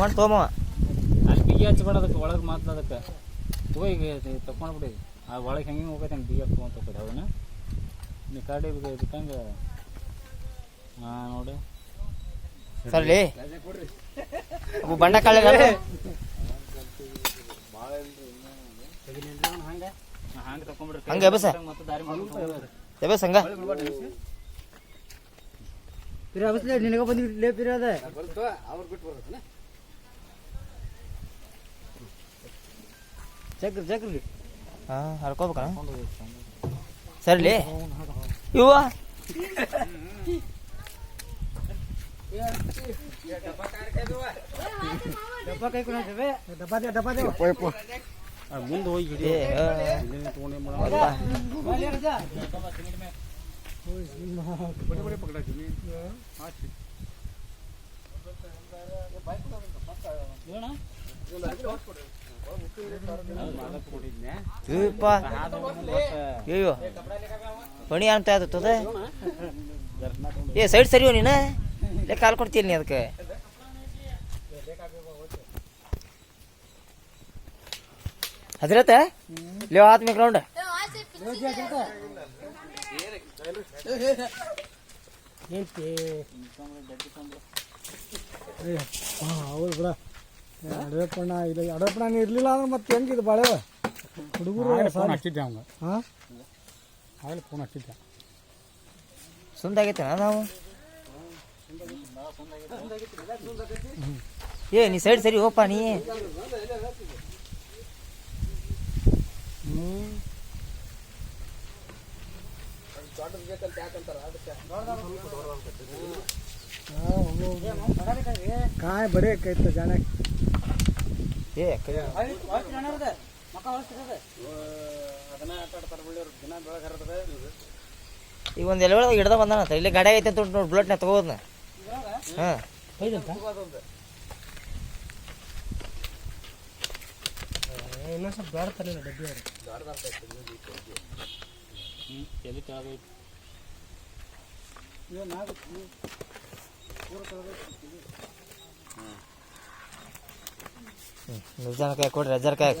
ಹೊಂಟ್ ತೊಗೊಂಬ. ಅಲ್ಲಿ ಬಿಗಿ ಹಚ್ಬೇಡ ಅದಕ್ಕೆ ಒಳಗೆ ಮಾತ್ರ ಅದಕ್ಕೆ. ಹೋಗಿ ಈಗ ತಕೊಂಡ್ಬಿಡಿ ಆ ಒಳಗೆ ಹೆಂಗೆ ಹೋಗೈತೆ ಹಂಗೆ ಬಿಗಿ ತೊಗೊಂಡ್ ಹೋಗ್ತದೆ ಅವನ್ನ. ನೀ ಕಾಡಿ ಬಿಟ್ಟಂಗೆ. ಹಾಂ ನೋಡಿ. ಸರಿ. ಅವು ಬಂಡ ಕಾಳೆ ಹಂಗೆ ಹಂಗೆ ತಕೊಂಡ್ಬಿಡ್ರಿ ಹಂಗ? ದಾರಿ ಮಾಡ್ಕೊಂಡು ಎಬೆ ಸಂಗ ಪಿರ ಅದ. ನಿನಗ ಬಿಟ್ಟು ಅದ ಚಕ್ರ ಜಗ್ರಿ ಹಾ ಹರ್ಕೋಬೇಕಣ ಸರ್ಲಿ. ಇವ ಮುಂದೆ ಹೋಗಿ ಹಿಡಿ ಏ ಆ, ತೊಗೊಂಡು ಹೌದಾ? ಇವ್ಪ ಅಯ್ಯೋ ಪಣಿ ಅಂತ ಅದು ತೋದೆ ಏ ಸೈಡ್ ಸರಿಯೋ ನೀನ ಲೇ ಕಾಲ್ ಕೊಡ್ತೀನಿ ನೀ ಅದಕ್ಕೆ ಹದಿರತ್ತ ಲೇ ಆತ್ಮಿ ಗ್ರೌಂಡ್ ఏంటి ಹೌದು ಬಿಡ ಅಡವೆಪ್ಪಣ್ಣ ಇಲ್ಲ ಅಡವೆಪ್ಪಣ್ಣ ಇರ್ಲಿಲ್ಲ ಅಂದ್ರೆ ಮತ್ತೆ ಹೆಂಗಿದು ಬಾಳೆ? ಹುಡುಗರು ಫೋನ್ ಹಚ್ಚಿದ್ದೆ ಅವಂಗ. ಹಾಂ? ಆಗಲೇ ಫೋನ್ ಹಚ್ಚಿದ್ದೆ. ಸುಂದಾಗೈತೆ ನಾವು? ಏ ನೀ ಸೈಡ್ ಸರಿ ಹೋಪ ನೀ. ಕಾಯ್ ಬರೇ ಕೈತ ಜಾಣ ಏ ಈಗ ಒಂದು ಎಲೆ ಒಳಗೆ ಹಿಡ್ದ ಬಂದಾನ ಇಲ್ಲಿ ಗಾಡಿ ಐತೆ ಅಂತ ನೋಡಿ ಬುಲೆಟ್ನ ತಗೋದ್ನ ಹಾಂ. ಇನ್ನೊಂದು ಸ್ವಲ್ಪ ದೊಡ್ಡ ತರಲಿಲ್ಲ ಡಬ್ಬಿ ಹ್ಞೂ ಎಲ್ಲಿ ಕೆಳಗೈತಿ ನಿರ್ಜನ ಕಾಯಿ ಕೊಡ್ರಿ ಅಜ್ಜರ ಕಾಯಿ